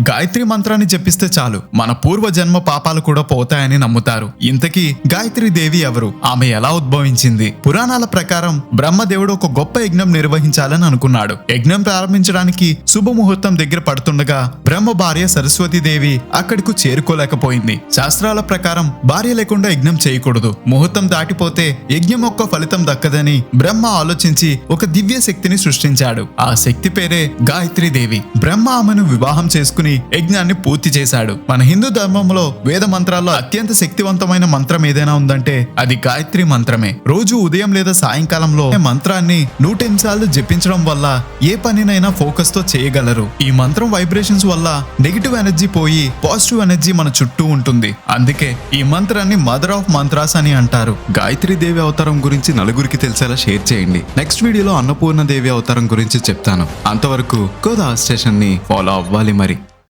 గాయత్రి మంత్రాన్ని జపిస్తే చాలు. మన పూర్వ జన్మ పాపాలు కూడా పోతాయని నమ్ముతారు. ఇంతకీ గాయత్రి దేవి ఎవరు? ఆమె ఎలా ఉద్భవించింది? పురాణాల ప్రకారం బ్రహ్మదేవుడు ఒక గొప్ప యజ్ఞం నిర్వహించాలని అనుకున్నాడు. యజ్ఞం ప్రారంభించడానికి శుభముహూర్తం దగ్గర పడుతుండగా బ్రహ్మ భార్య సరస్వతి దేవి అక్కడికి చేరుకోలేకపోయింది. శాస్త్రాల ప్రకారం భార్య లేకుండా యజ్ఞం చేయకూడదు. ముహూర్తం దాటిపోతే యజ్ఞం యొక్క ఫలితం దక్కదని బ్రహ్మ ఆలోచించి ఒక దివ్య శక్తిని సృష్టించాడు. ఆ శక్తి పేరే గాయత్రి దేవి. బ్రహ్మ ఆమెను వివాహం చేసుకుని యజ్ఞాన్ని పూర్తి చేశాడు. మన హిందూ ధర్మంలో వేద మంత్రాల్లో అత్యంత శక్తివంతమైన మంత్రం ఏదైనా ఉందంటే అది గాయత్రి మంత్రమే. రోజు ఉదయం లేదా సాయంకాలంలో మంత్రాన్ని నూటెనిమిది సార్లు జపించడం వల్ల ఏ పనినైనా ఫోకస్తో చేయగలరు. ఈ మంత్రం వైబ్రేషన్స్ వల్ల నెగిటివ్ ఎనర్జీ పోయి పాజిటివ్ ఎనర్జీ మన చుట్టూ ఉంటుంది. అందుకే ఈ మంత్రాన్ని మదర్ ఆఫ్ మంత్రాస్ అని అంటారు. గాయత్రి దేవి అవతారం గురించి నలుగురికి తెలిసేలా షేర్ చేయండి. నెక్స్ట్ వీడియోలో అన్నపూర్ణ దేవి అవతారం గురించి చెప్తాను. అంతవరకు గోదా స్టేషన్ని ఫాలో అవ్వాలి మరి.